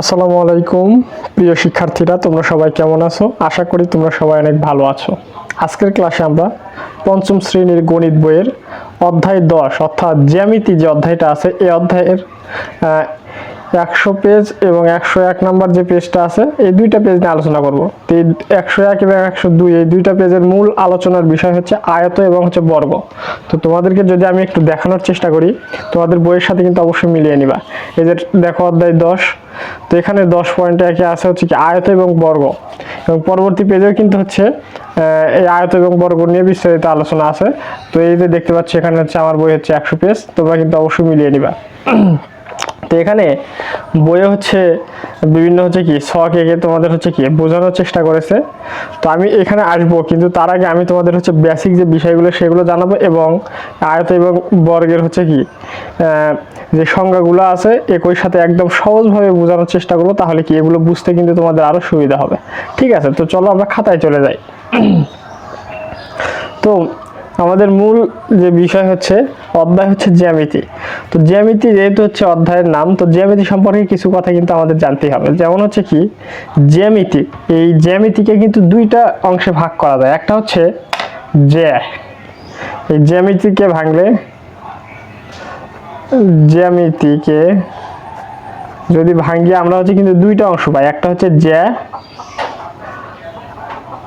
আসসালামু আলাইকুম, প্রিয় শিক্ষার্থীরা, তোমরা সবাই কেমন আছো? আশা করি তোমরা সবাই অনেক ভালো আছো। আজকের ক্লাসে আমরা পঞ্চম শ্রেণির গণিত বইয়ের অধ্যায় দশ, অর্থাৎ জ্যামিতি যে অধ্যায়টা আছে, এই অধ্যায়ের একশো পেজ এবং একশো এক নাম্বার যে পেজটা আছে, এই দুইটা পেজ নিয়ে আলোচনা করব। তো এই একশো এক এবং একশো দুই, এই দুইটা পেজের মূল আলোচনার বিষয় হচ্ছে আয়ত এবং হচ্ছে বর্গ। তো তোমাদেরকে যদি আমি একটু দেখানোর চেষ্টা করি, তোমাদের বইয়ের সাথে কিন্তু অবশ্যই মিলিয়ে নিবা। এই যে দেখো অধ্যায় দশ, তো এখানে দশ পয়েন্টে একে আছে হচ্ছে কি আয়ত এবং বর্গ। এবং পরবর্তী পেজেও কিন্তু হচ্ছে এই আয়ত এবং বর্গ নিয়ে বিস্তারিত আলোচনা আছে। তো এই যে দেখতে পাচ্ছি, এখানে হচ্ছে আমার বই হচ্ছে একশো পেজ তোমরা কিন্তু অবশ্যই মিলিয়ে নিবা। তো এখানে বইয়ে হচ্ছে বিভিন্ন হচ্ছে কি শখ এঁকে তোমাদের হচ্ছে কি বোঝানোর চেষ্টা করেছে। তো আমি এখানে আসব, কিন্তু তার আগে আমি তোমাদের হচ্ছে বেসিক যে বিষয়গুলো সেগুলো জানাব এবং আয়ত এবং বর্গের হচ্ছে কি যে সংজ্ঞাগুলো আছে একই সাথে একদম সহজভাবে বোঝানোর চেষ্টা করব, তাহলে কি এগুলো বুঝতে কিন্তু তোমাদের আরও সুবিধা হবে। ঠিক আছে, তো চলো আমরা খাতায় চলে যাই। তো আমাদের মূল যে বিষয় হচ্ছে, অধ্যায় হচ্ছে জ্যামিতি। তো জ্যামিতি যেহেতু হচ্ছে অধ্যায়ের নাম, তো জ্যামিতি সম্পর্কে কিছু কথা কিন্তু আমাদের জানতেই হবে। যেমন হচ্ছে কি, জ্যামিতি, এই জ্যামিতিকে কিন্তু দুইটা অংশে ভাগ করা যায়। একটা হচ্ছে জ্যা। এই জ্যামিতিকে ভাঙলে জ্যামিতিকে যদি ভাঙি, আমরা হচ্ছে কিন্তু দুইটা অংশ পাই। একটা হচ্ছে জ্যা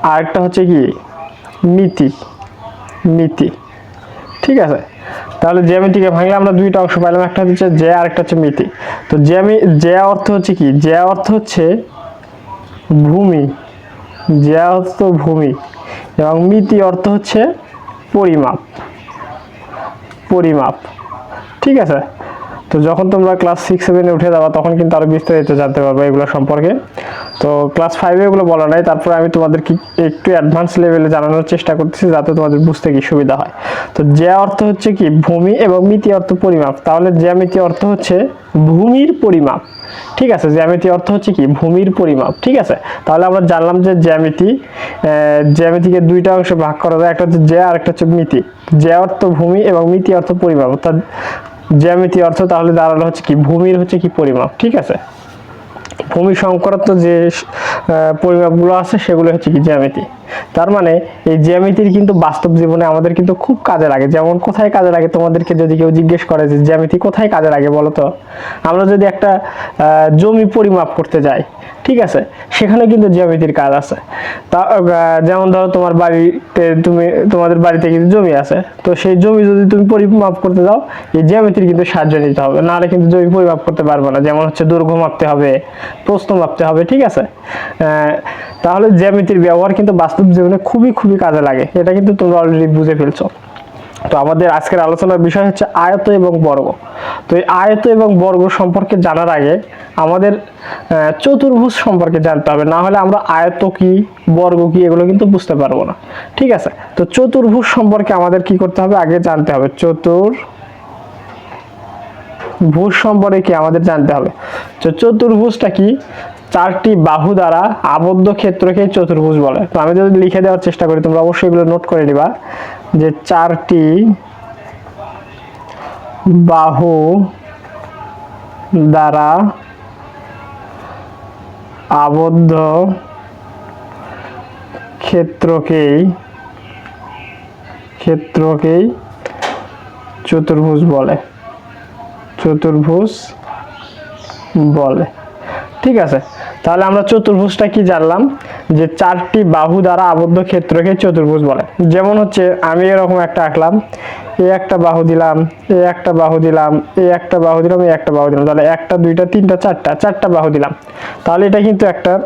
আর একটা হচ্ছে কি মিতি মিতি ঠিক আছে? তাহলে জ্যামিতিকে ভাঙলে আমরা দুইটা অংশ পাইলাম, একটা হচ্ছে জ্যা আর একটা হচ্ছে মিতি তো জ্যামি জ্যা অর্থ হচ্ছে কি? জ্যা অর্থ হচ্ছে ভূমি। জ্যা অর্থ ভূমি। এবং মিতি অর্থ হচ্ছে পরিমাপ। পরিমাপ। ঠিক আছে? তো যখন তোমরা ক্লাস সিক্স সেভেনে উঠে যাবা, তখন কিন্তু আরও বিস্তারিত জানতে পারবে এগুলো সম্পর্কে। তো ক্লাস ফাইভে এগুলো বলা নাই, তারপরে আমি তোমাদের কি একটু অ্যাডভান্স লেভেলে জানানোর চেষ্টা করতেছি, যাতে তোমাদের বুঝতে কি সুবিধা হয়। তো জ্যা অর্থ হচ্ছে কি, ভূমি এবং মিতি অর্থ পরিমাপ। তাহলে জ্যামিতি অর্থ হচ্ছে ভূমির পরিমাপ। ঠিক আছে, জ্যামিতি অর্থ হচ্ছে কি, ভূমির পরিমাপ। ঠিক আছে? তাহলে আমরা জানলাম যে জ্যামিতি জ্যামিতিকে দুইটা অংশে ভাগ করা যায়, একটা হচ্ছে জ্যা আর একটা হচ্ছে মিতি জ্যা অর্থ ভূমি এবং মিতি অর্থ পরিমাপ। অর্থাৎ জ্যামিতি অর্থ তাহলে দাঁড়াল হচ্ছে কি, ভূমির হচ্ছে কি পরিমাপ, ঠিক আছে? ভূমি সংক্রান্ত যে পরিমাপগুলো আছে সেগুলো হচ্ছে কি জ্যামিতি। তার মানে এই জ্যামিতির কিন্তু বাস্তব জীবনে আমাদের কিন্তু খুব কাজে লাগে। যেমন কোথায় কাজে লাগে তোমাদেরকে যদি কেউ জিজ্ঞেস করে যে জ্যামিতি কোথায় কাজে লাগে বলো তো? আমরা যদি একটা জমি পরিমাপ করতে যাই ঠিক আছে? সেখানে কিন্তু জ্যামিতির কাজ আছে। তা যেমন ধরো তোমার বাড়িতে তুমি, তোমাদের বাড়িতে কিন্তু জমি আছে। তো সেই জমি যদি তুমি পরিমাপ করতে যাও, এই জ্যামিতির কিন্তু সাহায্য নিতে হবে। নাহলে কিন্তু জমি পরিমাপ করতে পারবে না। যেমন হচ্ছে দৈর্ঘ্য মাপতে হবে প্রস্থ মাপতে হবে, ঠিক আছে? তাহলে জ্যামিতির ব্যবহার কিন্তু বাস্তব জীবনে খুবই খুবই কাজে লাগে। এটা কিন্তু তোমরা অলরেডি বুঝে ফেলছো। তো আমাদের আজকের আলোচনার বিষয় হচ্ছে আয়ত এবং বর্গ। তো এই আয়ত এবং বর্গ সম্পর্কে জানার আগে আমাদের চতুর্ভুজ সম্পর্কে জানতে হবে। না হলে আমরা আয়ত কি, বর্গ কি, এগুলো কিন্তু বুঝতে পারব না। ঠিক আছে? তো চতুর্ভুজ সম্পর্কে আমাদের কি করতে হবে? আগে জানতে হবে। চতুর ভুজ সম্পর্কে কি আমাদের জানতে হবে? তো চতুর্ভুজটা কি? চারটি বাহু দ্বারা আবদ্ধ ক্ষেত্রকে চতুর্ভুজ বলে। তো আমি যদি লিখে দেওয়ার চেষ্টা করি, তোমরা অবশ্যই এগুলো নোট করে নিবা। যে চারটি বাহু দ্বারা আবদ্ধ ক্ষেত্রকেই ক্ষেত্রকেই চতুর্ভুজ বলে। চতুর্ভুজ বলে। ঠিক আছে, তাহলে আমরা চতুর্ভুজটা কি জানলাম? যে চারটি বাহু দ্বারা আবদ্ধ ক্ষেত্রকে চতুর্ভুজ বলে। যেমন হচ্ছে, আমি এরকম একটা আঁকলাম, এ একটা বাহু দিলাম, এ একটা বাহু দিলাম, এ একটা বাহু দিলাম, এ একটা বাহু দিলাম। তাহলে একটা, দুইটা, তিনটা, চারটা চারটা বাহু দিলাম। তাহলে এটা কিন্তু একটা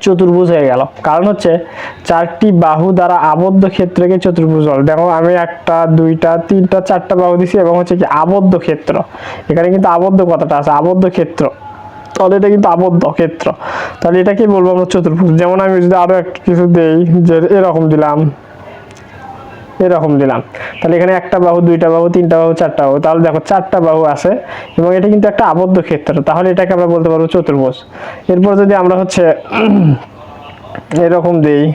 চতুর্ভুজ হয়ে গেল। কারণ হচ্ছে, চারটি বাহু দ্বারা আবদ্ধ ক্ষেত্রকে চতুর্ভুজ বলে। দেখো, আমি একটা, দুইটা, তিনটা, চারটা বাহু দিছি এবং হচ্ছে কি আবদ্ধ ক্ষেত্র। এখানে কিন্তু আবদ্ধ কথাটা আছে, আবদ্ধ ক্ষেত্র। তাহলে এটা কিন্তু আবদ্ধ ক্ষেত্র। তাহলে এটাকে বলব আমরা চতুর্ভুজ? যেমন আমি যদি আরও একটা কিছু দেই, যে এরকম দিলাম। এরকম দিলাম। তাহলে এখানে একটা বাহু, দুইটা বাহু, তিনটা বাহু, চারটা বাহু। তাহলে দেখো চারটা বাহু আছে এবং এটা কিন্তু একটা আবদ্ধ ক্ষেত্র। তাহলে এটাকে আমরা বলতে পারব চতুর্ভুজ। এরপর যদি আমরা হচ্ছে এরকম দেই,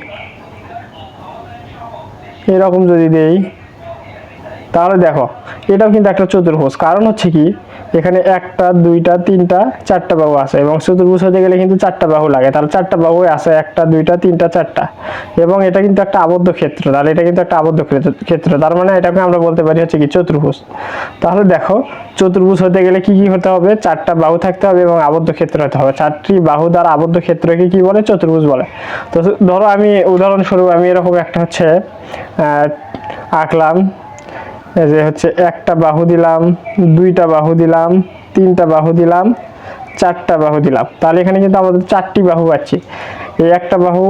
এরকম যদি দেই, তাহলে দেখো এটাও কিন্তু একটা চতুর্ভুজ। কারণ হচ্ছে কি, এখানে একটা, দুইটা, তিনটা, চারটা বাহু আছে এবং চতুর্ভুজ হতে গেলে কিন্তু চারটা বাহু লাগে। তাহলে চারটা বাহু আছে, একটা, দুইটা, তিনটা, চারটা। এবং এটা কিন্তু একটা আবদ্ধ ক্ষেত্র। তাহলে এটা কিন্তু একটা আবদ্ধ ক্ষেত্র- তার মানে এটাকে আমরা বলতে পারি হচ্ছে কি চতুর্ভুজ। তাহলে দেখো, চতুর্ভুজ হতে গেলে কি কি হতে হবে? চারটা বাহু থাকতে হবে এবং আবদ্ধ ক্ষেত্র হতে হবে। চারটি বাহু দ্বারা আবদ্ধ ক্ষেত্রকে কি বলে? চতুর্ভুজ বলে। তো ধরো আমি, উদাহরণস্বরূপ আমি এরকম একটা হচ্ছে আঁকলাম যে হচ্ছে একটা বাহু দিলাম, দুইটা বাহু দিলাম, তিনটা বাহু দিলাম, চারটা বাহু দিলাম। তাহলে এখানে কিন্তু আমাদের চারটি বাহু আছে। এই একটা বাহু,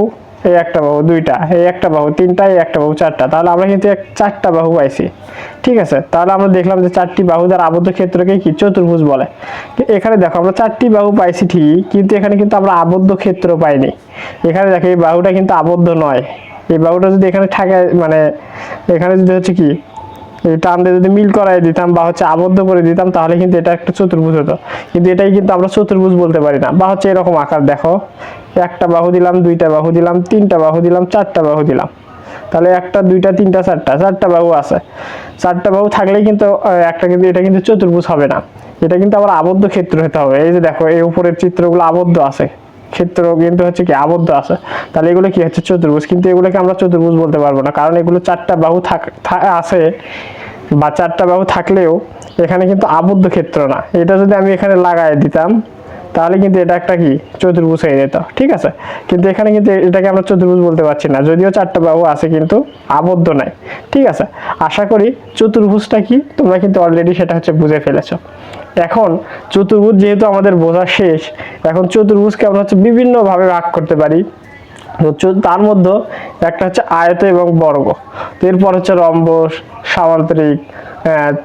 এই একটা বাহু, দুইটা, এই একটা বাহু, তিনটা, এই একটা বাহু, চারটা। তাহলে আমরা কিন্তু চারটা বাহু পাইছি। ঠিক আছে? তাহলে আমরা দেখলাম যে চারটি বাহু দ্বারা আবদ্ধ ক্ষেত্রকে কি চতুর্ভুজ বলে। এখানে দেখো, আমরা চারটি বাহু পাইছি ঠিকই, কিন্তু এখানে কিন্তু আমরা আবদ্ধ ক্ষেত্র পাইনি। এখানে দেখো, এই বাহুটা কিন্তু আবদ্ধ নয়। এই বাহুটা যদি এখানে ঠাকায় মানে এখানে যদি হচ্ছে কি এই টান যদি মিল করাই দিতাম বা হচ্ছে আবদ্ধ করে দিতাম, তাহলে কিন্তু এটা একটা চতুর্ভুজ হতো। কিন্তু এটাই কিন্তু আমরা চতুর্ভুজ বলতে পারি না। বা হচ্ছে এরকম আকার, দেখো, একটা বাহু দিলাম, দুইটা বাহু দিলাম, তিনটা বাহু দিলাম, চারটা বাহু দিলাম। তাহলে একটা, দুইটা, তিনটা, চারটা চারটা বাহু আছে। চারটা বাহু থাকলেই কিন্তু একটা কিন্তু, এটা কিন্তু চতুর্ভুজ হবে না। এটা কিন্তু আবার আবদ্ধ ক্ষেত্র হতে হবে। এই যে দেখো, এই উপরের চিত্রগুলো আবদ্ধ আছে। ক্ষেত্র কিন্তু হচ্ছে কি আবদ্ধ আছে। তাহলে এগুলো কি হচ্ছে? চতুর্ভুজ। কিন্তু এগুলোকে আমরা চতুর্ভুজ বলতে পারব না। কারণ এগুলো চারটা বাহু আছে বা চারটা বাহু থাকলেও এখানে কিন্তু আবদ্ধ ক্ষেত্র না। এটা যদি আমি এখানে লাগাই দিতাম তাহলে কিন্তু এটা একটা কি? চতুর্ভুজ হয়ে যেত, ঠিক আছে? কিন্তু এখানে কিন্তু এটাকে আমরা চতুর্ভুজ বলতে পারছি না, যদিও চারটা বাহু আছে কিন্তু আবদ্ধ নাই, ঠিক আছে? আশা করি চতুর্ভুজটা কি? তোমরা কিন্তু অলরেডি সেটা হচ্ছে বুঝে ফেলেছ। এখন চতুর্ভুজ যেহেতু আমাদের বোঝা শেষ, এখন চতুর্ভুজকে আমরা হচ্ছে বিভিন্নভাবে ভাগ করতে পারি। তার মধ্যে একটা হচ্ছে আয়ত এবং বর্গ এরপর হচ্ছে রম্বস, সামান্তরিক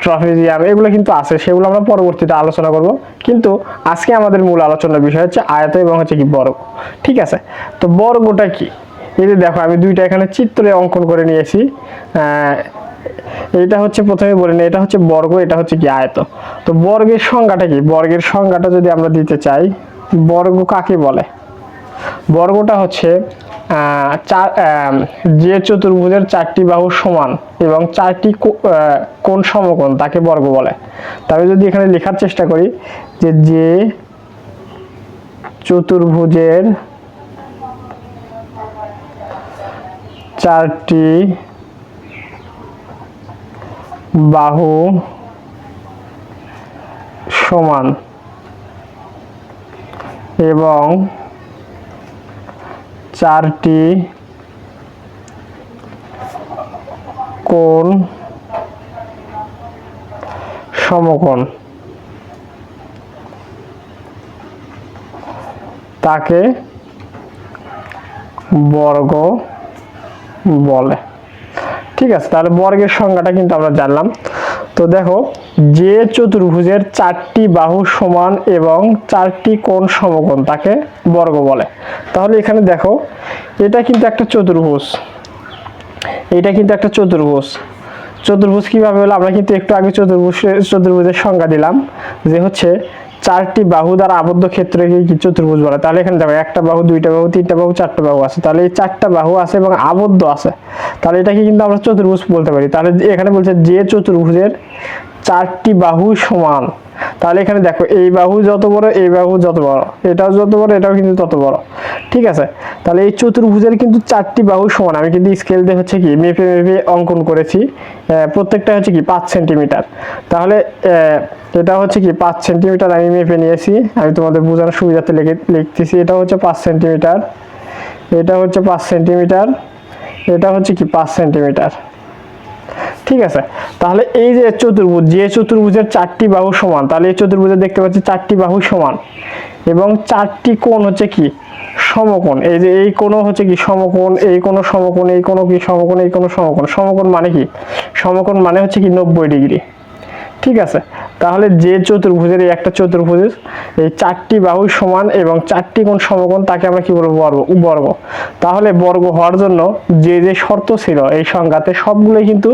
ট্রফিজিয়াম এগুলো কিন্তু আছে, সেগুলো আমরা পরবর্তীতে আলোচনা করব। কিন্তু আজকে আমাদের মূল আলোচনার বিষয় হচ্ছে আয়ত এবং হচ্ছে কি বর্গ। ঠিক আছে? তো বর্গটা কি? এই যে দেখো, আমি দুইটা এখানে চিত্রে অঙ্কন করে নিয়েছি। এটা হচ্ছে প্রথমে বলে নিই, এটা হচ্ছে বর্গ, এটা হচ্ছে কি আয়ত। তো বর্গের সংজ্ঞাটা কি? বর্গের সংজ্ঞাটা যদি আমরা দিতে চাই, বর্গ কাকে বলে? বর্গটা হচ্ছে চার যে চতুর্ভুজের চারটি বাহু সমান এবং চারটি কো- আহ, সমকোণ তাকে বর্গ বলে। তবে যদি এখানে লেখার চেষ্টা করি যে যে চতুর্ভুজের চারটি বাহু সমান এবং চারটি কোণ সমকোণ। তাকে বর্গ বলে। ঠিক আছে তাহলে বর্গের সংজ্ঞাটা কিন্তু আমরা জানলাম। তো দেখো, যে চতুর্ভুজের চারটি বাহু সমান এবং চারটি কোণ সমকোণ তাকে বর্গ বলে। তাহলে এখানে দেখো, এটা কিন্তু একটা চতুর্ভুজ। এটা কিন্তু একটা চতুর্ভুজ। চতুর্ভুজ কীভাবে হলো? আমরা কিন্তু একটু আগে চতুর্ভুজ চতুর্ভুজের সংজ্ঞা দিলাম যে হচ্ছে চারটি বাহু দ্বারা আবদ্ধ ক্ষেত্রকে কি চতুর্ভুজ বলে, তাহলে এখানে দেখো একটা বাহু, দুইটা বাহু, তিনটা বাহু, চারটা বাহু আছে। তাহলে এই চারটা বাহু আছে এবং আবদ্ধ আছে। তাহলে এটাকে কিন্তু আমরা চতুর্ভুজ বলতে পারি। তাহলে এখানে বলছে যে চতুর্ভুজের চারটি বাহু সমান। তাহলে এখানে দেখো, এই বাহু যত বড়, এই বাহু যত বড়। এটাও যত বড়, এটাও কিন্তু তত বড়। ঠিক আছে? তাহলে এই চতুর্ভুজের কিন্তু চারটি বাহু সমান। আমি কিন্তু স্কেল দিয়ে হচ্ছে কি, মেপে মেপে অঙ্কন করেছি। প্রত্যেকটা হচ্ছে কি, পাঁচ সেন্টিমিটার তাহলে এটা হচ্ছে কি পাঁচ সেন্টিমিটার আমি মেপে নিয়েছি। আমি তোমাদের বোঝানোর সুবিধাতে লিখে লিখতেছি। এটা হচ্ছে পাঁচ সেন্টিমিটার। এটা হচ্ছে পাঁচ সেন্টিমিটার। এটা হচ্ছে কি পাঁচ সেন্টিমিটার। ঠিক আছে? তাহলে এই যে চতুর্ভুজ, যে চতুর্ভুজের চারটি বাহু সমান, তাহলে এই চতুর্ভুজে দেখতে পাচ্ছি চারটি বাহু সমান। এবং চারটি কোণ হচ্ছে কি? সমকোণ। এই যে এই কোণ হচ্ছে কি সমকোণ, এই কোণ সমকোণ, এই কোণ কি সমকোণ, এই কোণ সমকোণ। সমকোণ মানে কি? সমকোণ মানে হচ্ছে কি নব্বই ডিগ্রি। ঠিক আছে? তাহলে যে চতুর্ভুজের, এই একটা চতুর্ভুজের, এই চারটি বাহু সমান এবং চারটি কোণ সমকোণ, তাকে আমরা কি বলব? বর্গ বর্গ তাহলে বর্গ হওয়ার জন্য যে যে শর্ত ছিল, এই সংজ্ঞাতে সবগুলোই কিন্তু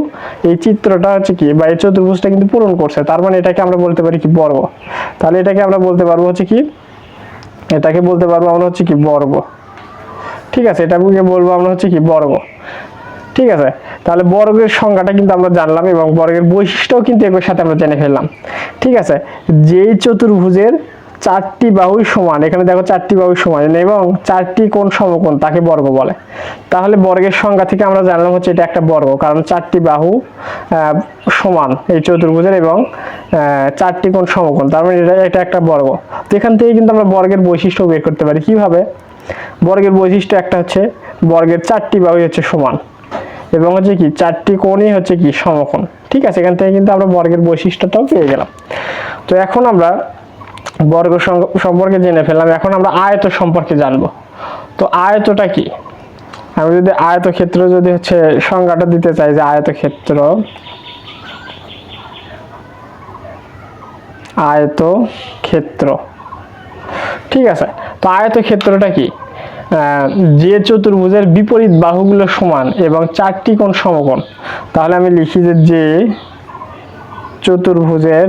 এই চিত্রটা হচ্ছে কি, বা এই চতুর্ভুজটা কিন্তু পূরণ করছে। তার মানে এটাকে আমরা বলতে পারি কি, বর্গ। তাহলে এটাকে আমরা বলতে পারব হচ্ছে কি, এটাকে বলতে পারব আমরা হচ্ছে কি, বর্গ। ঠিক আছে? এটা বলব আমরা হচ্ছে কি, বর্গ। ঠিক আছে? তাহলে বর্গের সংখ্যাটা কিন্তু আমরা জানলাম এবং বর্গের বৈশিষ্ট্যও কিন্তু এর সাথে আমরা জেনে ফেললাম। ঠিক আছে? যেই চতুর্ভুজের চারটি বাহুই সমান, এখানে দেখো চারটি বাহুই সমান, এবং চারটি কোণ সমকোণ তাকে বর্গ বলে। তাহলে বর্গের সংজ্ঞা থেকে আমরা জানলাম হচ্ছে এটা একটা বর্গ, কারণ চারটি বাহু সমান এই চতুর্ভুজের এবং চারটি কোণ সমকোণ, তার মানে এটা এটা একটা বর্গ। তো এখান থেকে কিন্তু আমরা বর্গের বৈশিষ্ট্য বের করতে পারি। কীভাবে? বর্গের বৈশিষ্ট্য একটা হচ্ছে বর্গের চারটি বাহুই হচ্ছে সমান। এবং হচ্ছে কি চারটি কোণই হচ্ছে কি সমকোণ। ঠিক আছে এখান থেকে কিন্তু আমরা বর্গের বৈশিষ্ট্যটাও পেয়ে গেলাম। তো এখন আমরা বর্গ সম্পর্কে জেনে ফেললাম। এখন আমরা আয়ত সম্পর্কে জানব। তো আয়তটা কি? আমি যদি আয়তক্ষেত্র যদি হচ্ছে সংজ্ঞাটা দিতে চাই যে আয়তক্ষেত্র আয়তক্ষেত্র। ঠিক আছে তো আয়তক্ষেত্রটা কি? আহ, যে চতুর্ভুজের বিপরীত বাহুগুলো সমান এবং চারটি কোণ সমকোণ, তাহলে আমি লিখি যে যে চতুর্ভুজের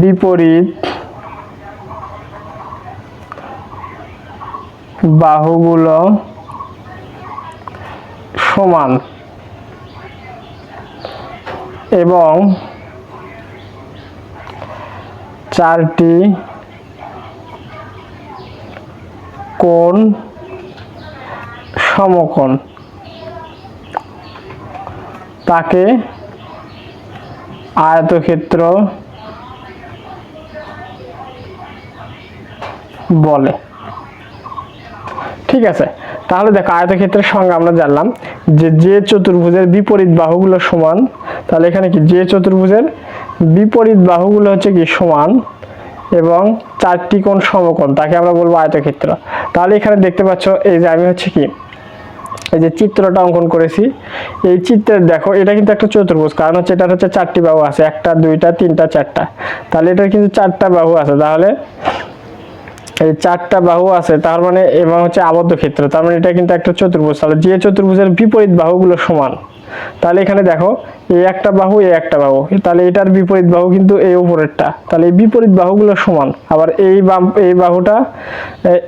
বিপরীত বাহুগুলো সমান এবং চারটি কোণ সমকোণ। তাকে আয়তক্ষেত্র বলে। ঠিক আছে? তাহলে দেখো, আয়তক্ষেত্রের সঙ্গে আমরা জানলাম যে যে চতুর্ভুজের বিপরীত বাহুগুলো সমান, তাহলে এখানে কি? যে চতুর্ভুজের বিপরীত বাহুগুলো হচ্ছে কি? সমান এবং চারটি কোণ সমকোণ, তাকে আমরা বলব আয়তক্ষেত্র। তাহলে এখানে দেখতে পাচ্ছ, এই যে আমি হচ্ছে কি, এই যে চিত্রটা অঙ্কন করেছি। এই চিত্রের দেখো, এটা কিন্তু একটা চতুর্ভুজ, কারণ হচ্ছে এটার হচ্ছে চারটি বাহু আছে, একটা, দুইটা, তিনটা, চারটা। তাহলে এটার কিন্তু চারটা বাহু আছে, তাহলে এই চারটা বাহু আছে, তার মানে এবং হচ্ছে আবদ্ধ ক্ষেত্র, তার মানে এটা কিন্তু একটা চতুর্ভুজ। তাহলে যে চতুর্ভুজের বিপরীত বাহুগুলো সমান, তাহলে এখানে দেখো এই একটা বাহু এই একটা বাহু। তাহলে এটার বিপরীত বাহু কিন্তু এই উপরেরটা। তাহলে এই বিপরীত বাহুগুলো সমান। আবার এই বাম, এই বাহুটা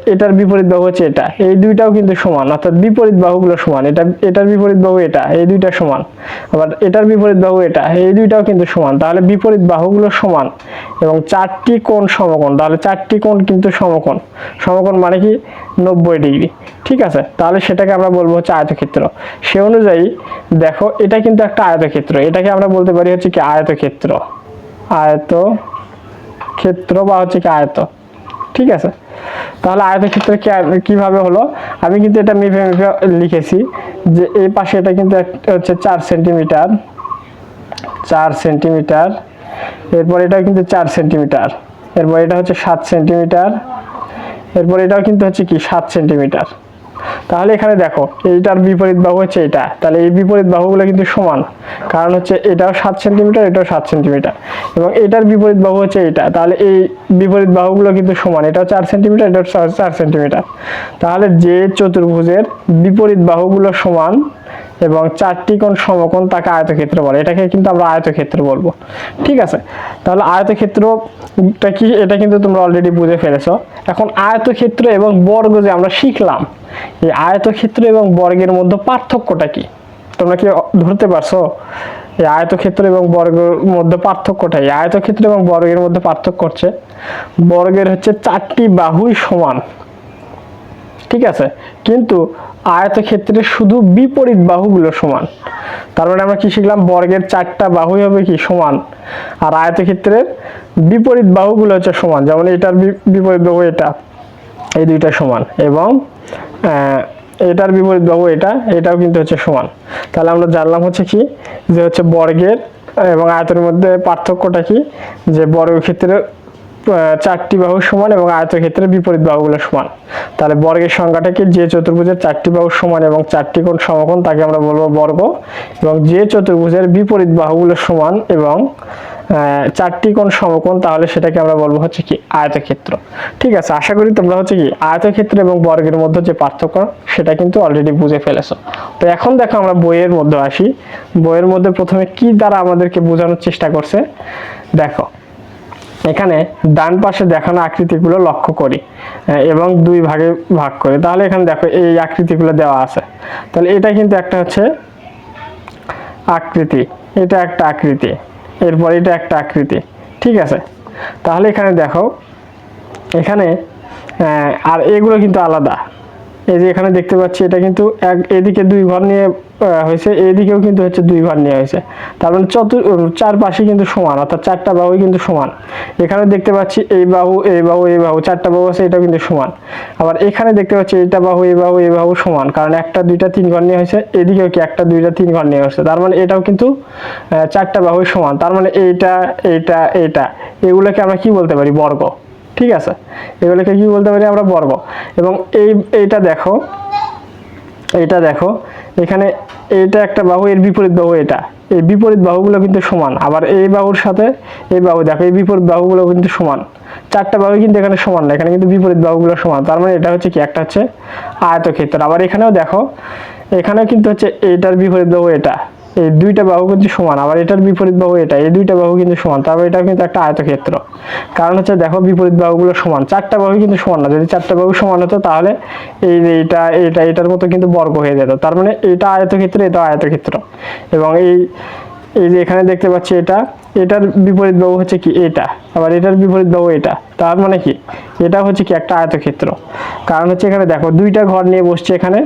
এটার বিপরীত বাহু হচ্ছে এটা। এই দুইটাও কিন্তু সমান, অর্থাৎ বিপরীত বাহুগুলো সমান। এটা, এটার বিপরীত বাহু এটা, এই দুইটা সমান। আবার এটার বিপরীত বাহু এটা, এই দুইটাও কিন্তু সমান। তাহলে বিপরীত বাহুগুলো সমান এবং চারটি কোণ সমকোণ। তাহলে চারটি কোণ কিন্তু সমকোণ। সমকোণ মানে কি? নব্বই ডিগ্রি ঠিক আছে? তাহলে সেটাকে আমরা বলব হচ্ছে আয়তক্ষেত্র। সে অনুযায়ী দেখো, এটা কিন্তু একটা আয়তক্ষেত্র। এটাকে আমরা বলতে পারি হচ্ছে কি আয়তক্ষেত্র। আয়ত ক্ষেত্র বা হচ্ছে কি আয়ত। ঠিক আছে? তাহলে আয়তক্ষেত্র কীভাবে হলো? আমি কিন্তু এটা মেপে মেপে লিখেছি যে এই পাশে এটা কিন্তু হচ্ছে চার সেন্টিমিটার। চার সেন্টিমিটার। এরপর এটাও কিন্তু চার সেন্টিমিটার। এরপর এটা হচ্ছে সাত সেন্টিমিটার। এরপর এটাও কিন্তু হচ্ছে কি সাত সেন্টিমিটার। তাহলে এখানে দেখো, এইটার বিপরীত বাহু হচ্ছে এটা। তাহলে এই বিপরীত বাহুগুলো কিন্তু সমান। কারণ হচ্ছে এটাও সাত সেন্টিমিটার, এটাও সাত সেন্টিমিটার। এবং এটার বিপরীত বাহু হচ্ছে এটা। তাহলে এই বিপরীত বাহুগুলো কিন্তু সমান। এটাও চার সেন্টিমিটার, এটাও চার- সেন্টিমিটার। তাহলে যে চতুর্ভুজের বিপরীত বাহুগুলো সমান এবং চারটি কোণ সমকোণ তাকে আয়তক্ষেত্র বলে। এটাকে কিন্তু আমরা আয়তক্ষেত্র বলব। ঠিক আছে? তাহলে আয়তক্ষেত্রটা কি? এটা কিন্তু তোমরা অলরেডি বুঝে ফেলেছো। এখন আয়তক্ষেত্র এবং বর্গ যে আমরা শিখলাম, এই আয়তক্ষেত্র এবং বর্গের মধ্যে পার্থক্যটা কি? তোমরা কি ধরতে পারছ? এই আয়তক্ষেত্র এবং বর্গের মধ্যে পার্থক্যটা এই আয়তক্ষেত্র এবং বর্গের মধ্যে পার্থক্য হচ্ছে, বর্গের হচ্ছে চারটি বাহুই সমান। ঠিক আছে? কিন্তু আয়তক্ষেত্রে শুধু বিপরীত বাহুগুলো সমান। তার মানে আমরা কি শিখলাম? বর্গের চারটা বাহুই হবে কি? সমান। আর আয়তক্ষেত্রের বিপরীত বাহুগুলো হচ্ছে সমান। যেমন এটার বিপরীত বাহু এটা, এই দুইটা সমান। এবং এটার বিপরীত বাহু এটা, এটাও কিন্তু হচ্ছে সমান। তাহলে আমরা জানলাম হচ্ছে কি? যে হচ্ছে বর্গের, এবং আয়তের মধ্যে পার্থক্যটা কি? যে বর্গক্ষেত্রের চারটি বাহু সমান এবং আয়তক্ষেত্রের বিপরীত বাহুগুলো সমান। তাহলে বর্গের সংখ্যাটা কি যে চতুর্ভুজের চারটি বাহু সমান এবং চারটি কোণ সমকোণ, তাকে আমরা বলব বর্গ। এবং যে চতুর্ভুজের বিপরীত বাহুগুলো সমান এবং চারটি কোণ সমকোণ, তাহলে সেটাকে আমরা বলব হচ্ছে কি আয়তক্ষেত্র। ঠিক আছে, আশা করি তোমরা হচ্ছে কি আয়তক্ষেত্র এবং বর্গের মধ্যে যে পার্থক্য, সেটা কিন্তু অলরেডি বুঝে ফেলেছো। তো এখন দেখো আমরা বইয়ের মধ্যে আসি। বইয়ের মধ্যে প্রথমে কি দ্বারা আমাদেরকে বোঝানোর চেষ্টা করছে? দেখো এখানে ডান পাশে দেখানো আকৃতিগুলো লক্ষ্য করি এবং দুই ভাগে ভাগ করি। তাহলে এখানে দেখো এই আকৃতিগুলো দেওয়া আছে। তাহলে এটা কিন্তু একটা হচ্ছে আকৃতি, এটা একটা আকৃতি, এরপর এটা একটা আকৃতি, ঠিক আছে? তাহলে এখানে দেখো, এখানে আর এগুলো কিন্তু আলাদা। এই যে এখানে দেখতে পাচ্ছি, এটা কিন্তু এক, এদিকে দুই ঘর নিয়ে হয়েছে, এদিকেও কিন্তু হচ্ছে দুই ঘর নিয়ে হয়েছে। তার মানে চতুর চারপাশে কিন্তু সমান, অর্থাৎ চারটা বাহুই কিন্তু সমান। এখানে দেখতে পাচ্ছি এই বাহু এই বাহু এই বাহু, চারটা বাহু আছে, এটাও কিন্তু সমান। আবার এখানে দেখতে পাচ্ছি এইটা বাহু, এই বাহু এই বাহু সমান, কারণ একটা, দুইটা, তিন ঘর নিয়ে হয়েছে, এদিকেও কি একটা, দুইটা, তিন ঘর নিয়ে হয়েছে। তার মানে এটাও কিন্তু চারটা বাহুই সমান। তার মানে এইটা এইটা এইটা, এগুলোকে আমরা কি বলতে পারি? বর্গ। ঠিক আছে? এগুলোকে কি বলতে পারি আমরা? বর্গ। এবং এই, এইটা দেখো এইটা দেখো, এখানে এটা একটা বাহু, এর বিপরীত বাহু এটা। এই বিপরীত বাহুগুলো কিন্তু সমান। আবার এই বাহুর সাথে এই বাহু, দেখো, এই বিপরীত বাহুগুলো কিন্তু সমান। চারটা বাহু কিন্তু এখানে সমান না, এখানে কিন্তু বিপরীত বাহুগুলো সমান। তার মানে এটা হচ্ছে কি? একটা হচ্ছে আয়তক্ষেত্র। আবার এখানেও দেখো, এখানেও কিন্তু হচ্ছে এইটার বিপরীত বাহু এটা। এই দুইটা বাহু কিন্তু সমান, আবার এটার বিপরীত বাহু এটা, এই দুইটা বাহু কিন্তু সমান, তারপর এটা কিন্তু একটা আয়তক্ষেত্র। কারণ হচ্ছে দেখো বিপরীত বাহুগুলো সমান, চারটা বাহু কিন্তু সমান না, যদি চারটা বাহু সমান হতো তাহলে এই যে এইটা এটা, এটার মতো কিন্তু বর্গ হয়ে যেত, তার মানে এটা আয়তক্ষেত্র এটা আয়তক্ষেত্র। এবং এই এই যে এখানে দেখতে পাচ্ছি এটা, এটার বিপরীত বাহু হচ্ছে কি এটা, আবার এটার বিপরীত বাহু এটা, তার মানে কি? এটা হচ্ছে কি একটা আয়তক্ষেত্র। কারণ হচ্ছে এখানে দেখো দুইটা ঘর নিয়ে বসছে এখানে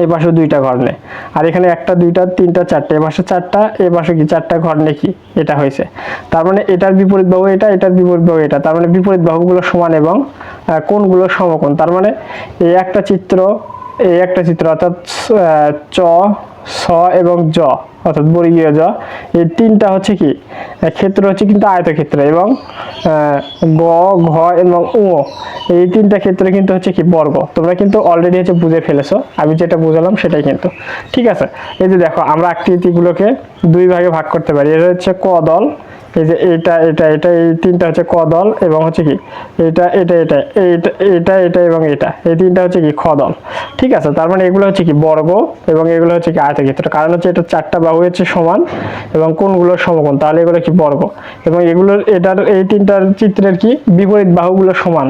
এই পাশে দুইটা ঘর নেই আর এখানে একটা, দুইটা, তিনটা, চারটা এ পাশে চারটা এ পাশে কি চারটা ঘর নেই কি? এটা হয়েছে। তার মানে এটার বিপরীত বাহু এটা, এটার বিপরীত বাহু এটা। তার মানে বিপরীত বাহুগুলো সমান এবং কোনগুলো সমকোণ। তার মানে এই একটা চিত্র, এই একটা চিত্র অর্থাৎ চ স এবং জ, অর্থাৎ বর্গীয় জ। এই তিনটা হচ্ছে কি? ক্ষেত্র হচ্ছে কিন্তু আয়তক্ষেত্র এবং গ, ঘ এবং উ এই তিনটা ক্ষেত্রে কিন্তু হচ্ছে কি বর্গ। তোমরা কিন্তু অলরেডি হচ্ছে বুঝে ফেলেছো। আমি যেটা বুঝালাম সেটাই কিন্তু। ঠিক আছে? এই যে দেখো, আমরা আকৃতিগুলোকে দুই ভাগে ভাগ করতে পারি। এটা হচ্ছে ক দল এই যে এটা এটা এটা, এই তিনটা হচ্ছে ক দল এবং হচ্ছে কি? এটা এটা এটা, এইটা, এটা এটা এবং এটা। এই তিনটা হচ্ছে কি খ দল। ঠিক আছে? তার মানে এগুলো হচ্ছে কি বর্গ এবং এগুলো হচ্ছে কি আয়তক্ষেত্র। কারণ হচ্ছে এটা চারটা বাহু হচ্ছে সমান এবং কোনগুলো সমকোণ? তাহলে এগুলো কি বর্গ? এবং এগুলোর, এটার, এই তিনটার চিত্রের কি বিপরীত বাহুগুলো সমান?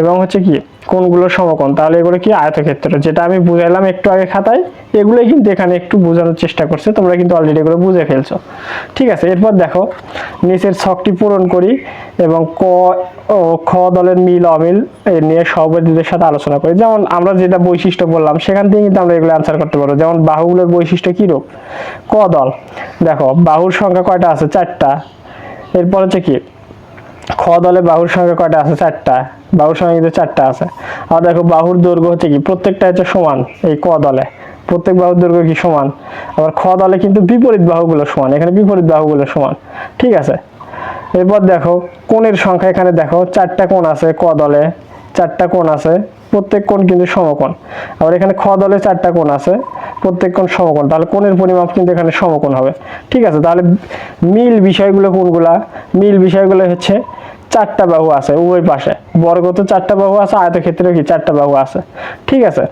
এবং হচ্ছে কি কোনগুলো সমকোণ? তাহলে এগুলো কি আয়তক্ষেত্র? যেটা আমি বুঝাইলাম একটু আগে খাতায়, এগুলোই কিন্তু এখানে একটু বোঝানোর চেষ্টা করছে। তোমরা কিন্তু অলরেডি এগুলো বুঝে ফেলছো। ঠিক আছে, এরপর দেখো, নিচের ছকটি পূরণ করি এবং ক ও খ দলের মিল অমিল এ নিয়ে সহপাঠীদের সাথে আলোচনা করি। যেমন আমরা যেটা বৈশিষ্ট্য বললাম, সেখান থেকে কিন্তু আমরা এগুলো অ্যান্সার করতে পারব। যেমন বাহুগুলোর বৈশিষ্ট্য কীরূপ? ক দল। দেখো, বাহুর সংখ্যা কয়টা আছে? চারটা। এরপর হচ্ছে কি? খ দলে বাহুর সংখ্যা কয়টা আছে? চারটা। বাহুর সংখ্যা কিন্তু চারটা আছে। আর দেখো, বাহুর দৈর্ঘ্য হচ্ছে কি? প্রত্যেকটা হচ্ছে সমান এই ক দলে প্রত্যেক বাহুর দৈর্ঘ্য কি সমান? আবার খ দলে কিন্তু বিপরীত বাহুগুলো সমান। এখানে বিপরীত বাহুগুলো সমান। ঠিক আছে? এরপর দেখো, কোণের সংখ্যা এখানে দেখো, চারটা কোণ আছে ক দলে চারটা কোণ আছে, প্রত্যেক কোণ কিন্তু সমকোণ। আবার এখানে খ দলে চারটা কোণ আছে প্রত্যেক কোণ সমকোণ। তাহলে কোণের পরিমাপ কিন্তু এখানে সমকোণ হবে। ঠিক আছে, তাহলে মিল বিষয়গুলো কোনগুলা? মিল বিষয়গুলো হচ্ছে চারটা বাহু আছে উভয় পাশে। বর্গ তো চারটা বাহু আছে আয়তক্ষেত্রেও কি? চারটা বাহু আছে। ঠিক আছে?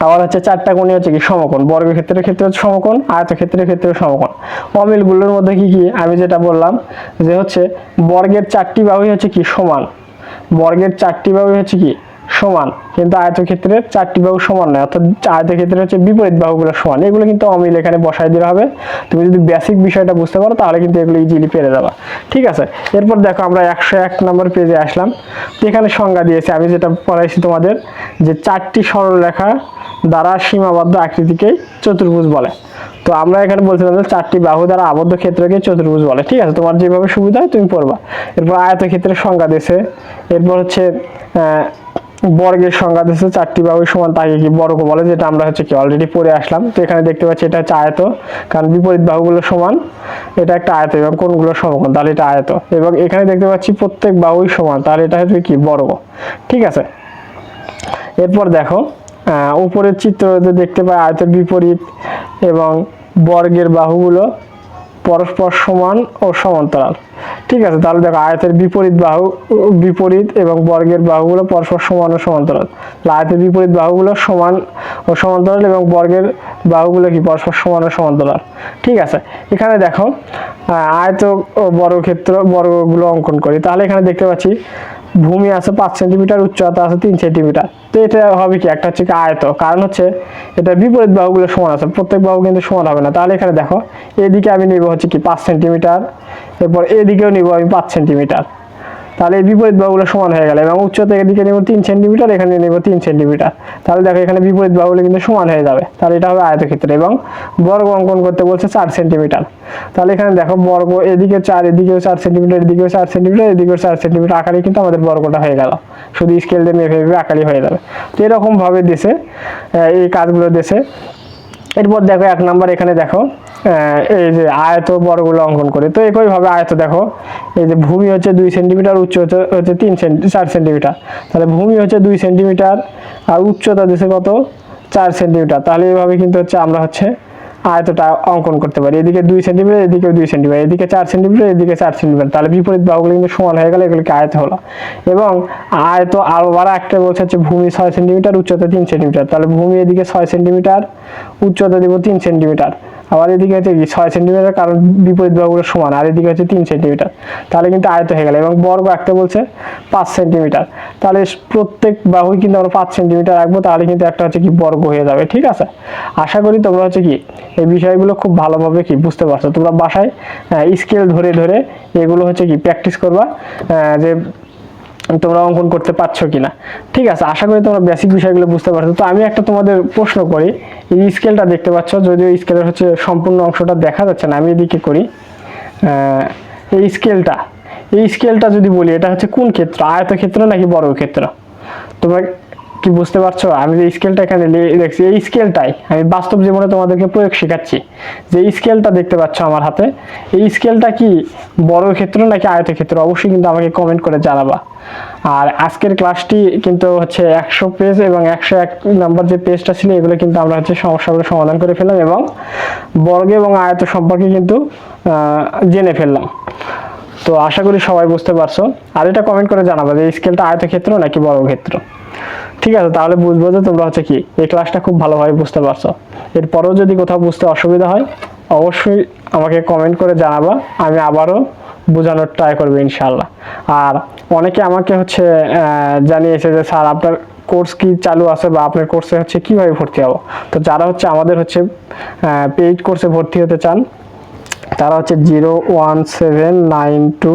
আবার হচ্ছে চারটা কোণই হচ্ছে কি? সমকোণ। বর্গক্ষেত্রের ক্ষেত্রে সমকোণ, আয়তক্ষেত্রের ক্ষেত্রে সমকোণ। অমিলগুলোর মধ্যে কি কি? আমি যেটা বললাম যে হচ্ছে বর্গের চারটি বাহুই হচ্ছে কি? সমান। বর্গের চারটি বাহুই হচ্ছে কি? সমান, কিন্তু আয়তক্ষেত্রের চারটি বাহু সমান নয়, অর্থাৎ আয়তক্ষেত্রের হচ্ছে বিপরীত বাহুগুলো সমান। এগুলো কিন্তু অমিল এখানে বসাই দিতে হবে। তুমি যদি বেসিক বিষয়টা বুঝতে পারো, তাহলে কিন্তু এগুলো ইজিলি পেরে যাবা। ঠিক আছে? এরপর দেখো আমরা একশো এক নম্বর পেজে আসলাম। এখানে সংজ্ঞা দিয়েছে, আমি যেটা পড়াইছি তোমাদের, যে চারটি সরলরেখা দ্বারা সীমাবদ্ধ আকৃতিকেই চতুর্ভুজ বলে। তো আমরা এখানে বলছিলাম যে চারটি বাহু দ্বারা আবদ্ধ ক্ষেত্রকে চতুর্ভুজ বলে। ঠিক আছে? তোমার যেভাবে সুবিধা হয় তুমি পড়বা। এরপর আয়তক্ষেত্রের সংজ্ঞা দিয়েছে। এরপর হচ্ছে বর্গের সংজ্ঞা দিয়েছে, চারটি বাহু সমান তাকে কি বর্গ বলে, যেটা আমরা হচ্ছে কি অলরেডি পড়ে আসলাম। তো এখানে দেখতে পাচ্ছি এটা হচ্ছে আয়ত, কারণ বিপরীত বাহুগুলো সমান, এটা একটা আয়ত এবং কোনগুলো সমকোণ, তাহলে এটা আয়ত। এবং এখানে দেখতে পাচ্ছি প্রত্যেক বাহুই সমান, তাহলে এটা হচ্ছে কি বর্গ। ঠিক আছে? এরপর দেখো উপরের চিত্রতে দেখতে পাই আয়তের বিপরীত এবং বর্গের বাহুগুলো পরস্পর সমান ও সমান্তরাল। ঠিক আছে, তাহলে দেখো আয়তের বিপরীত বাহু, বিপরীত এবং বর্গের বাহুগুলো পরস্পর সমান ও সমান্তরাল। আয়তের বিপরীত বাহুগুলো সমান ও সমান্তরাল এবং বর্গের বাহুগুলো কি পরস্পর সমান ও সমান্তরাল। ঠিক আছে, এখানে দেখো আয়ত ও বর্গক্ষেত্র, বর্গগুলো অঙ্কন করি। তাহলে এখানে দেখতে পাচ্ছি ভূমি আছে পাঁচ সেন্টিমিটার, উচ্চতা আছে তিন সেন্টিমিটার। তো এটা হবে কি? একটা হচ্ছে আয়ত কারণ হচ্ছে এটা বিপরীত বাহুগুলো সমান আছে। প্রত্যেক বাহু কিন্তু সমান হবে না। তাহলে এখানে দেখো, এদিকে আমি নিব হচ্ছে কি পাঁচ সেন্টিমিটার, এরপর এদিকেও নিব আমি পাঁচ সেন্টিমিটার। তাহলে বিপরীত বাহুগুলো সমান হয়ে গেল। এবং উচ্চতা এদিকে নেব তিন সেন্টিমিটার, এখানে নেব তিন সেন্টিমিটার। তাহলে দেখো এখানে বিপরীত বাহুগুলো কিন্তু সমান হয়ে যাবে। তাহলে এটা হবে আয়তক্ষেত্র এবং বর্গ অঙ্কন করতে বলছে চার সেন্টিমিটার। তাহলে এখানে দেখো বর্গ এদিকে চার, এদিকেও চার সেন্টিমিটার, এদিকেও চার সেন্টিমিটার, এদিকেও চার সেন্টিমিটার। আকারে কিন্তু আমাদের বর্গটা হয়ে গেল। শুধু স্কেল দিয়ে মেপে মেপে আকারই হয়ে যাবে। তো এরকমভাবে দেশে এই কাজগুলো দেশে এরপর দেখো এক নাম্বার এখানে দেখো। এই যে আয়ত বর্গগুলো অঙ্কন করে। তো একইভাবে আয়ত দেখো, এই যে ভূমি হচ্ছে দুই সেন্টিমিটার, উচ্চ হচ্ছে তিন চার সেন্টিমিটার। তাহলে ভূমি হচ্ছে দুই সেন্টিমিটার আর উচ্চতা দিছে কত? চার সেন্টিমিটার। তাহলে এইভাবে কিন্তু হচ্ছে আমরা হচ্ছে আয়তটা অঙ্কন করতে পারি। এদিকে দুই সেন্টিমিটার এদিকে দুই সেন্টিমিটার, এদিকে চার সেন্টিমিটার, এদিকে চার সেন্টিমিটার। তাহলে বিপরীত বাহুগুলো কিন্তু সমান হয়ে গেলে এগুলোকে আয়ত হলো? এবং আয়ত আরও আবার একটা বলছে হচ্ছে ভূমি ছয় সেন্টিমিটার, উচ্চতা তিন সেন্টিমিটার। তাহলে ভূমি এদিকে ছয় সেন্টিমিটার, উচ্চতা দিব তিন সেন্টিমিটার। আবার এদিকে হচ্ছে কি ছয় সেন্টিমিটার কারণ বিপরীত বাহুগুলো সমান, আর এদিকে হচ্ছে তিন সেন্টিমিটার তাহলে কিন্তু আয়ত হয়ে গেল। এবং বর্গ একটা বলছে পাঁচ সেন্টিমিটার তাহলে প্রত্যেক বাহুই কিন্তু আমরা পাঁচ সেন্টিমিটার রাখব, তাহলে কিন্তু একটা হচ্ছে কি বর্গ হয়ে যাবে, ঠিক আছে? আশা করি তোমরা হচ্ছে কি এই বিষয়গুলো খুব ভালোভাবে কি বুঝতে পারছ। তোমরা বাসায় স্কেল ধরে ধরে এগুলো হচ্ছে কি প্র্যাকটিস করবা যে তোমরা অঙ্কন করতে পারছ কিনা? ঠিক আছে, আশা করি তোমরা বেসিক বিষয়গুলো বুঝতে পারছ। তো আমি একটা তোমাদের প্রশ্ন করি। এই স্কেলটা দেখতে পাচ্ছ, যদিও স্কেলের হচ্ছে সম্পূর্ণ অংশটা দেখা যাচ্ছে না, আমি এদিকে করি। এই স্কেলটা এই স্কেলটা যদি বলি, এটা হচ্ছে কোন ক্ষেত্র? আয়ত ক্ষেত্র নাকি বর্গক্ষেত্র? তোমরা কি বুঝতে পারছ? আমি যে স্কেলটা এখানে দেখছি, এই স্কেলটাই আমি বাস্তব জীবনে তোমাদেরকে প্রয়োগ শেখাচ্ছি। যে স্কেলটা দেখতে পাচ্ছ আমার হাতে, এই স্কেলটা কি বড় ক্ষেত্র নাকি আয়ত ক্ষেত্র? অবশ্যই কিন্তু আমাকে কমেন্ট করে জানাবা। আর আজকের ক্লাসটি কিন্তু হচ্ছে একশো পেজ এবং একশো এক নাম্বার যে পেজটা ছিল, এগুলো কিন্তু আমরা হচ্ছে সমস্যাগুলো সমাধান করে ফেললাম এবং বর্গ এবং আয়ত সম্পর্কে কিন্তু জেনে ফেললাম। তো আশা করি সবাই বুঝতে পারছ। আর এটা কমেন্ট করে জানাবে যে স্কেলটা আয়তক্ষেত্র নাকি বর্গক্ষেত্র ঠিক আছে, তাহলে বুঝব যে তোমরা হচ্ছে কি, এই ক্লাসটা খুব ভালোভাবে বুঝতে পারছ। এরপরেও যদি কোথাও বুঝতে অসুবিধা হয়, অবশ্যই আমাকে কমেন্ট করে জানাবা, আমি আবারও বোঝানোর ট্রাই করব ইনশাল্লাহ আর অনেকে আমাকে হচ্ছে জানিয়েছে যে, স্যার, আপনার কোর্স কি চালু আছে বা আপনার কোর্সে হচ্ছে কীভাবে ভর্তি হব? তো যারা হচ্ছে আমাদের হচ্ছে পেইড কোর্সে ভর্তি হতে চান, তারা হচ্ছে zero one seven nine two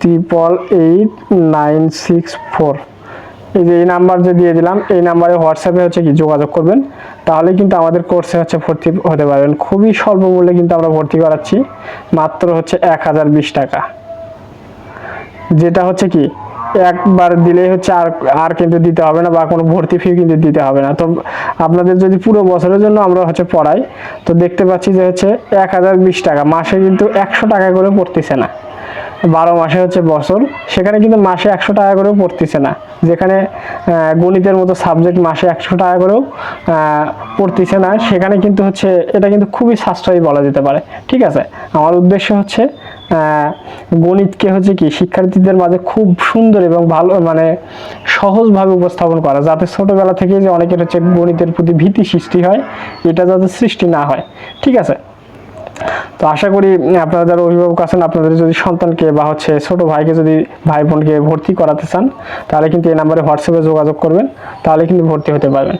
triple eight nine six four. এই যে এই নাম্বার যে দিয়ে দিলাম, এই নাম্বারে হোয়াটসঅ্যাপে হচ্ছে কি যোগাযোগ করবেন। তাহলে কিন্তু আমাদের কোর্সে হচ্ছে ভর্তি হতে পারবেন। খুবই স্বল্প মূল্যে কিন্তু আমরা ভর্তি করাচ্ছি, মাত্র হচ্ছে এক হাজার বিশ টাকা। যেটা হচ্ছে কি, একবার দিলেই হচ্ছে আর আর কিন্তু দিতে হবে না বা কোনো ভর্তি ফি কিন্তু দিতে হবে না। তো আপনাদের যদি পুরো বছরের জন্য আমরা হচ্ছে পড়াই, তো দেখতে পাচ্ছি যে হচ্ছে এক হাজার বিশ টাকা। মাসে কিন্তু একশো টাকা করে পড়তেছে না। বারো মাসে হচ্ছে বছর। সেখানে কিন্তু মাসে একশো টাকা করেও পড়তেছে না। যেখানে গণিতের মতো সাবজেক্ট মাসে একশো টাকা করেও পড়তেছে না। সেখানে কিন্তু হচ্ছে, এটা কিন্তু খুবই সাশ্রয়ী বলা যেতে পারে। ঠিক আছে? আমার উদ্দেশ্য হচ্ছে গণিতকে হচ্ছে কি, শিক্ষার্থীদের মাঝে খুব সুন্দর এবং ভালো মানে সহজভাবে উপস্থাপন করা। যাতে ছোটোবেলা থেকে যে অনেকের হচ্ছে গণিতের প্রতি ভীতি সৃষ্টি হয়, এটা যাতে সৃষ্টি না হয়। ঠিক আছে? তো আশা করি আপনারা যারা অভিভাবক আছেন, আপনাদের যদি সন্তানকে বা হচ্ছে ছোট ভাইকে যদি ভাই বোনকে ভর্তি করাতে চান, তাহলে কিন্তু এই নাম্বারে হোয়াটসঅ্যাপে যোগাযোগ করবেন, তাহলে কিন্তু ভর্তি হতে পারবেন।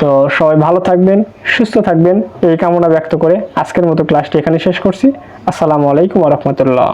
তো সবাই ভালো থাকবেন, সুস্থ থাকবেন, এই কামনা ব্যক্ত করে আজকের মতো ক্লাসটি এখানে শেষ করছি। আসসালামু আলাইকুম রহমতুল্লাহ।